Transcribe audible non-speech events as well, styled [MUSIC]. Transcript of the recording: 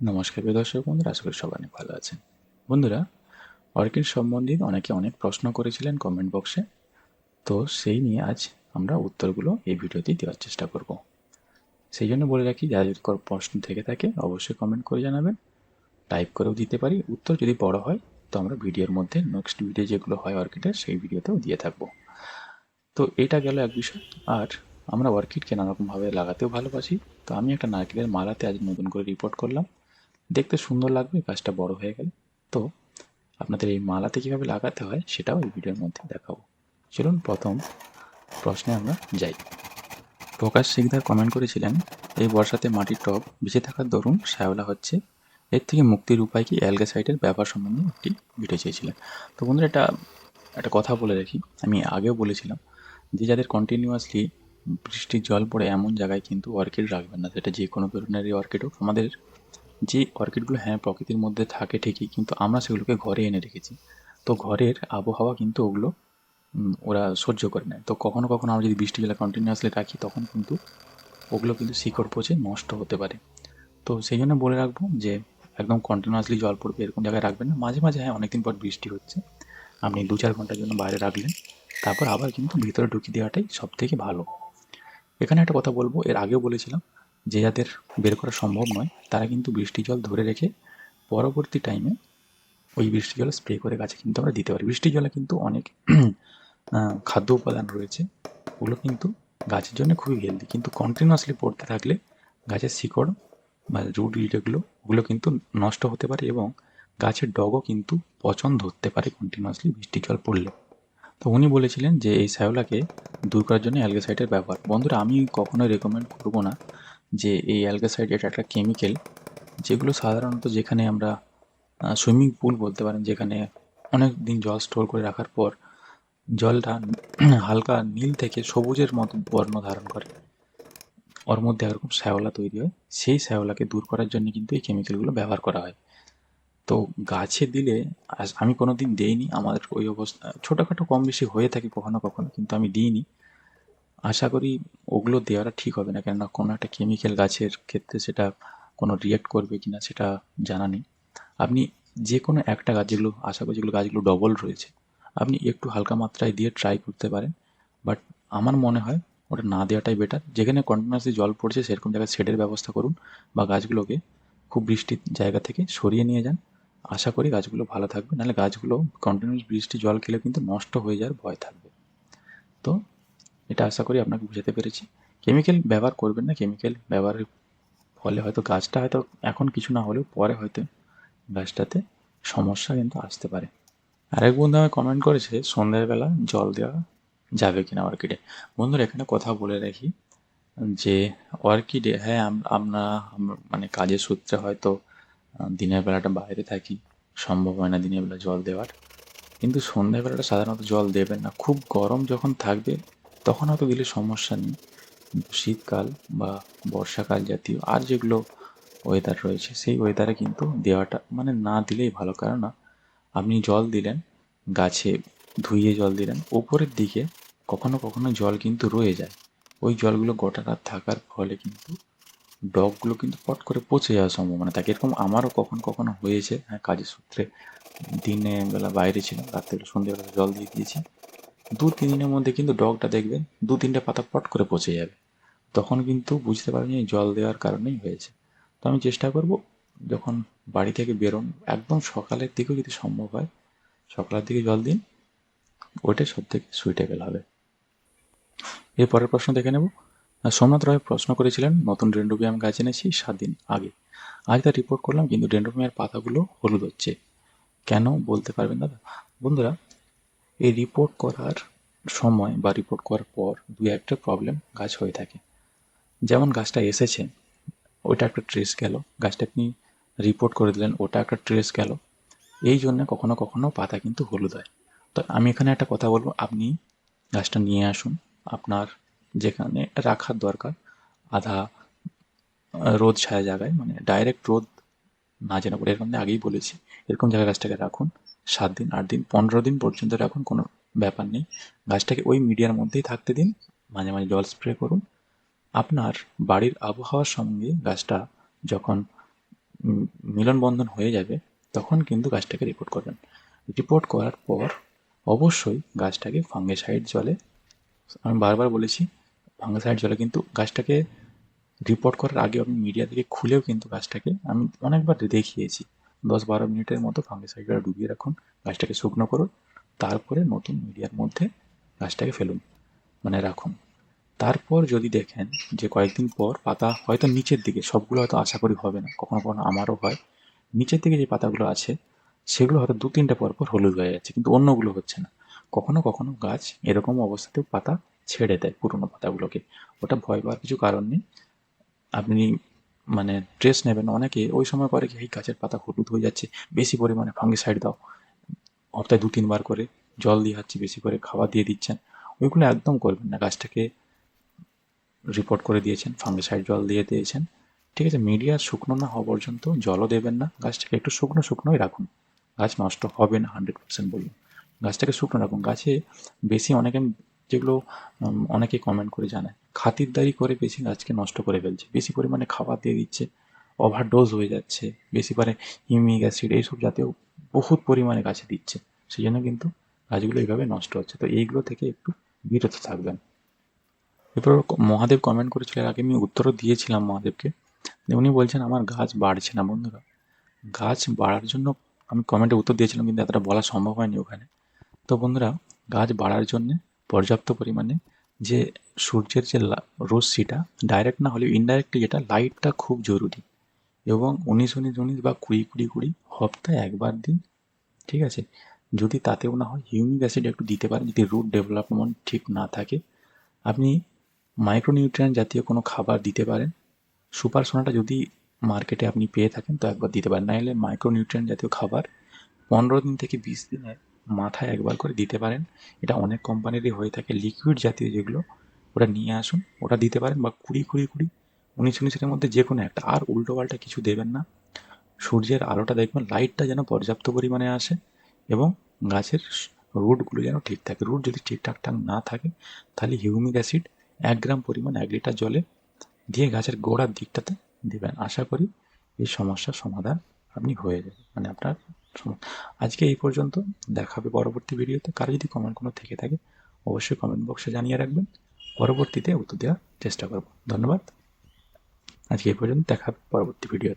নমস্কার, প্রিয় দর্শক বন্ধুরা, আশা করি সবাই অনেক ভালো আছেন। বন্ধুরা, অর্কিড সম্বন্ধিত অনেকে অনেক প্রশ্ন করেছিলেন কমেন্ট বক্সে তো সেই নিয়ে আজ আমরা উত্তরগুলো এই ভিডিওতেই দেওয়ার চেষ্টা করব। সেই জন্য বলে রাখি, যারা যদি কোনো প্রশ্ন থেকে থাকে, অবশ্যই কমেন্ট করে জানাবেন। টাইপ করেও দিতে পারি। উত্তর যদি বড় হয়, তো আমরা ভিডিওর মধ্যে নেক্সট ভিডিও যেগুলো হয় অর্কিডের, সেই ভিডিওতেও দিয়ে থাকব। তো এটা গেল এক বিষয়। আর আমরা অর্কিডকে নানারকমভাবে লাগাতেও ভালোবাসি। তো আমি একটা নারকেলের মালাতে আজ নতুন করে রিপোর্ট করলাম। দেখতে সুন্দর লাগবে গাছটা বড় হয়ে গেলে। তো আপনাদের এই মালাতে কীভাবে লাগাতে হয় সেটাও এই ভিডিওর মধ্যে দেখাবো। চলুন প্রথম প্রশ্নে আমরা যাই। প্রকাশ শিকদার কমেন্ট করেছিলেন, এই বর্ষাতে মাটির টব বেঁচে থাকার দরুন শ্যাওলা হচ্ছে। এর থেকে মুক্তির উপায় কি অ্যালগাসাইডের ব্যবহার সম্বন্ধে একটি ভিডিও চেয়েছিলেন? তো বন্ধুরা, এটা একটা কথা বলে রাখি। আমি আগেও বলেছিলাম যে যাদের কন্টিনিউয়াসলি বৃষ্টির জল পড়ে এমন জায়গায় কিন্তু অর্কিড রাখবেন না। সেটা যে কোনো ধরনেরই অর্কিড হোক, আমাদের যে অর্কিডগুলো হ্যাঁ প্রকৃতির মধ্যে থাকে ঠিকই, কিন্তু আমরা সেগুলোকে ঘরে এনে রেখেছি। তো ঘরের আবহাওয়া কিন্তু ওগুলো ওরা সহ্য করে নেয়। তো কখনো কখনো আমরা যদি বৃষ্টি জলে কন্টিনিউয়াসলি রাখি, তখন কিন্তু ওগুলো কিন্তু শিকড় পচে নষ্ট হতে পারে। তো সেই জন্য বলে রাখব যে, একদম কন্টিনিউয়াসলি জল পড়বে এরকম জায়গায় রাখবেন না। মাঝে মাঝে হ্যাঁ অনেকদিন পর বৃষ্টি হচ্ছে। আপনি দু চার ঘণ্টার জন্য বাইরে রাখলেন। তারপর আবার কিন্তু ভিতরে ঢুকিয়ে দেওয়াটাই সব থেকে ভালো। এখানে একটা কথা বলব, এর আগেও বলেছিলাম যে যাদের বের করা সম্ভব নয়, তারা কিন্তু বৃষ্টি জল ধরে রেখে পরবর্তী টাইমে ওই বৃষ্টি জল স্প্রে করে গাছে কিন্তু আমরা দিতে পারি। বৃষ্টি জলে কিন্তু অনেক [CLEARS THROAT] খাদ্য উপাদান রয়েছে। ওগুলো কিন্তু গাছের জন্য খুবই হেলদি কিন্তু কন্টিনিউয়াসলি পড়তে থাকলে গাছের শিকড় বা রুট যেগুলো, ওগুলো কিন্তু নষ্ট হতে পারে এবং গাছের ডগও কিন্তু পচন ধরতে পারে কন্টিনিউয়াসলি বৃষ্টি জল পড়লে। তো উনি বলেছিলেন যে এই শ্যাওলাকে দূর করার জন্য অ্যালগাসাইডের ব্যবহার। বন্ধুরা, আমি কখনোই রেকমেন্ড করব না। যে এই অ্যালগাসাইড এটা একটা কেমিক্যাল যেগুলো সাধারণত যেখানে আমরা সুইমিং পুল বলতে পারেন, যেখানে অনেক দিন জল স্টোর করে রাখার পর জলটা [CLEARS THROAT] হালকা নীল থেকে সবুজের মতো বর্ণ ধারণ করে। ওর মধ্যে এরকম শ্যাওলা তৈরি হয়। সেই শ্যাওলাকে দূর করার জন্য কিন্তু এই কেমিক্যালগুলো ব্যবহার করা হয়। তো গাছে দিলে আমি কোনো দিন দিইনি, আমাদের ওই অবস্থা, ছোটোখাটো কম বেশি হয়ে থাকে কখনো কখনো, কিন্তু আমি দিইনি। আশা করি ওগুলো দেওয়াটা ঠিক হবে না। কেননা কোনো একটা কেমিক্যাল গাছের ক্ষেত্রে সেটা কোনো রিয়েক্ট করবে কি না সেটা জানা নেই। আপনি যে কোনো একটা গাছ যেগুলো, আশা করি যেগুলো গাছগুলো ডবল রয়েছে, আপনি একটু হালকা মাত্রায় দিয়ে ট্রাই করতে পারেন। বাট আমার মনে হয় ওটা না দেওয়াটাই বেটার যেখানে কন্টিনিউয়াসলি জল পড়ছে সেরকম জায়গায় শেডের ব্যবস্থা করুন বা গাছগুলোকে খুব বৃষ্টির জায়গা থেকে সরিয়ে নিয়ে যান। আশা করি গাছগুলো ভালো থাকবে। নাহলে গাছগুলো কন্টিনিউয়াস বৃষ্টি জল খেলে কিন্তু নষ্ট হয়ে যাওয়ার ভয় থাকবে। তো এটা আশা করি আপনাকে বুঝাতে পেরেছি। কেমিক্যাল ব্যবহার করবেন না কেমিক্যাল ব্যবহারের ফলে হয়তো গাছটা হয়তো এখন কিছু না হলেও পরে হয়তো গাছটাতে সমস্যা কিন্তু আসতে পারে। আরেক বন্ধু আমায় কমেন্ট করেছে সন্ধ্যাবেলা জল দেওয়া যাবে কিনা অর্কিডে বন্ধুরা, এখানে কথা বলে রাখি যে অর্কিডে হ্যাঁ আমরা মানে কাজের সূত্রে হয়তো দিনের বেলাটা বাইরে থাকি, সম্ভব হয় না দিনের বেলা জল দেওয়ার। কিন্তু সন্ধ্যাবেলাটা সাধারণত জল দেবেন না। খুব গরম যখন থাকবে তখন হয়তো গেলে সমস্যা নেই। শীতকাল বা বর্ষাকাল জাতীয় আর যেগুলো ওয়েদার রয়েছে, সেই ওয়েদারে কিন্তু দেওয়াটা মানে না দিলেই ভালো। কারণ আপনি জল দিলেন, গাছে ধুইয়ে জল দিলেন, ওপরের দিকে কখনো কখনো জল কিন্তু রয়ে যায়। ওই জলগুলো গোটা রাত থাকার ফলে কিন্তু ডগগুলো কিন্তু পট করে পচে যাওয়ার সম্ভাবনা থাকে। এরকম আমারও কখন কখনো হয়েছে হ্যাঁ কাজের সূত্রে দিনে বেলা বাইরে ছিলাম, রাত্রে সন্ধ্যেবেলা জল দিয়ে দিয়েছি। দু তিন দিনের মধ্যে কিন্তু ডগটা দেখবেন দু তিনটে পাতা পট করে পচে যাবে। তখন কিন্তু বুঝতে পারবেন এই জল দেওয়ার কারণেই হয়েছে। তো আমি চেষ্টা করব যখন বাড়ি থেকে বেরোন, একদম সকালের দিকেও যদি সম্ভব হয়, সকালের দিকে জল দিন ওইটাই সব থেকে সুইটেবল হবে। এর পরের প্রশ্ন দেখে নেব। সোমনাথ রায় প্রশ্ন করেছিলেন, নতুন ডেন্ড্রোবিয়াম গাছ এনেছি সাত দিন আগে। আজ তার রিপোর্ট করলাম, কিন্তু ডেন্ড্রোবিয়ামের পাতাগুলো হলুদ হচ্ছে। কেন? বলতে পারবেন দাদা বন্ধুরা এই রিপোর্ট করার সময় বা রিপোর্ট করার পর দু একটা প্রবলেম গাছ হয়ে থাকে। যেমন গাছটা এসেছে, ওটা একটা ট্রেস গেল, গাছটা আপনি রিপোর্ট করে দিলেন, ওটা একটা ট্রেস গেল। এই জন্য কখনো কখনো পাতা কিন্তু হলুদ হয়। তো আমি এখানে একটা কথা বলব, আপনি গাছটা নিয়ে আসুন। আপনার যেখানে রাখার দরকার, আধা রোদ ছায়া জায়গায় মানে ডাইরেক্ট রোদ না যেন পড়ে এরকম আগেই বলেছি, এরকম জায়গায় গাছটাকে রাখুন। সাত দিন আট দিন পনেরো দিন পর্যন্ত রাখুন কোনো ব্যাপার নেই। গাছটাকে ওই মিডিয়ার মধ্যেই থাকতে দিন মাঝে মাঝে জল স্প্রে করুন। আপনার বাড়ির আবহাওয়ার সঙ্গে গাছটা যখন উম, মিলন বন্ধন হয়ে যাবে তখন কিন্তু গাছটাকে রিপোর্ট করবেন। রিপোর্ট করার পর অবশ্যই গাছটাকে ফাঙ্গিসাইড জলে আমি বারবার বলেছি ফাঙ্গিসাইড জলে কিন্তু গাছটাকে রিপোর্ট করার আগে আপনি মিডিয়া থেকে খুলেও কিন্তু গাছটাকে আমি অনেকবার দেখিয়েছি। দশ বারো মিনিটের মতো ফাঙ্গিসাইডটা ডুবিয়ে রাখুন গাছটাকে শুকনো করুন তারপরে নতুন মিডিয়ার মধ্যে গাছটাকে ফেলুন মানে রাখুন। তারপর যদি দেখেন যে কয়েকদিন পর পাতা হয়তো নিচের দিকে সবগুলো হয়তো আশা করি হবে না কখনো কখনো আমারও হয় নিচের দিকে যে পাতাগুলো আছে সেগুলো হয়তো দু তিনটে পর পর হলুদ হয়ে যাচ্ছে কিন্তু অন্যগুলো হচ্ছে না। কখনো কখনো গাছ এরকম অবস্থাতেও পাতা ছেড়ে দেয় পুরনো পাতাগুলোকে। ওটা ভয় পাওয়ার কিছু কারণ নেই। আপনি মানে ড্রেস নেবেন অনেকে ওই সময় করে কি, এই গাছের পাতা হলুদ হয়ে যাচ্ছে, বেশি পরিমাণে ফাঙ্গিসাইড দাও। সপ্তাহে দু তিনবার করে জল দিয়ে যাচ্ছি বেশি করে খাবার দিয়ে দিচ্ছেন। ওইগুলো একদম করবেন না। গাছটাকে রিপোর্ট করে দিয়েছেন ফাঙ্গিসাইড জল দিয়ে দিয়েছেন। ঠিক আছে মিডিয়া শুকনো না হওয়া পর্যন্ত জলও দেবেন না। গাছটাকে একটু শুকনো শুকনোই রাখুন। গাছ নষ্ট হবে না হান্ড্রেড পার্সেন্ট বলুন। গাছটাকে শুকনো রাখুন। গাছে বেশি অনেকে যেগুলো অনেকে কমেন্ট করে জানায়। খাতিরদারি করে বেশি গাছকে নষ্ট করে ফেলছে। বেশি পরিমাণে খাবার দিয়ে দিচ্ছে ওভারডোজ হয়ে যাচ্ছে, বেশি করে হিউমিক অ্যাসিড এইসব জাতীয় বহুত পরিমাণে গাছে দিচ্ছে। সেই জন্য কিন্তু গাছগুলো এইভাবে নষ্ট হচ্ছে। তো এইগুলো থেকে একটু বিরত থাকবেন। এরপর মহাদেব কমেন্ট করেছিল আগে আমি উত্তরও দিয়েছিলাম মহাদেবকে। উনি বলছেন, আমার গাছ বাড়ছে না বন্ধুরা। গাছ বাড়ার জন্য আমি কমেন্টে উত্তর দিয়েছিলাম, কিন্তু এতটা বলা সম্ভব হয়নি ওখানে। তো বন্ধুরা, গাছ বাড়ার জন্যে পর্যাপ্ত পরিমাণে যে সূর্যের যে রশ্মিটা ডাইরেক্ট না হলেও ইনডাইরেক্টলি যেটা লাইটটা খুব জরুরি। এবং উনিশ উনিশ উনিশ বা কুড়ি কুড়ি কুড়ি হপ্তায় একবার দিন, ঠিক আছে? যদি তাতেও না হয় হিউমিক অ্যাসিড একটু দিতে পারেন, যদি রুট ডেভেলপমেন্ট ঠিক না থাকে, আপনি মাইক্রোনিউট্রিয়েন্ট জাতীয় কোনো খাবার দিতে পারেন। সুপার সোনাটা যদি মার্কেটে আপনি পেয়ে থাকেন তো একবার দিতে পারেন। নাহলে মাইক্রোনিউট্রিয়েন্ট জাতীয় খাবার পনেরো দিন থেকে বিশ দিনের মাথায় একবার করে দিতে পারেন। এটা অনেক কোম্পানিরই হয়ে থাকে। লিকুইড জাতীয় যেগুলো, ওটা নিয়ে আসুন। ওটা দিতে পারেন বা কুড়ি কুড়ি কুড়ি। উনিশ উনিশের মধ্যে যে কোনো একটা। আর উল্টো পাল্টা কিছু দেবেন না। সূর্যের আলোটা দেখবেন, লাইটটা যেন পর্যাপ্ত পরিমাণে আসে এবং গাছের রুটগুলো যেন ঠিক থাকে। রুট যদি ঠিকঠাক ঠাক না থাকে, তাহলে হিউমিক অ্যাসিড এক গ্রাম পরিমাণ, এক লিটার জলে দিয়ে গাছের গোড়ার দিকটাতে দেবেন। আশা করি এই সমস্যার সমাধান আপনি হয়ে যাবে। মানে আপনার আজকে এই পর্যন্ত। দেখাবে পরবর্তী ভিডিওতে। কারও যদি কমেন্ট কোনো থেকে থাকে, অবশ্যই কমেন্ট বক্সে জানিয়ে রাখবেন। পরবর্তীতে উত্তর দেওয়ার চেষ্টা করব। ধন্যবাদ। আজকে এই পর্যন্ত। দেখা হবে পরবর্তী ভিডিও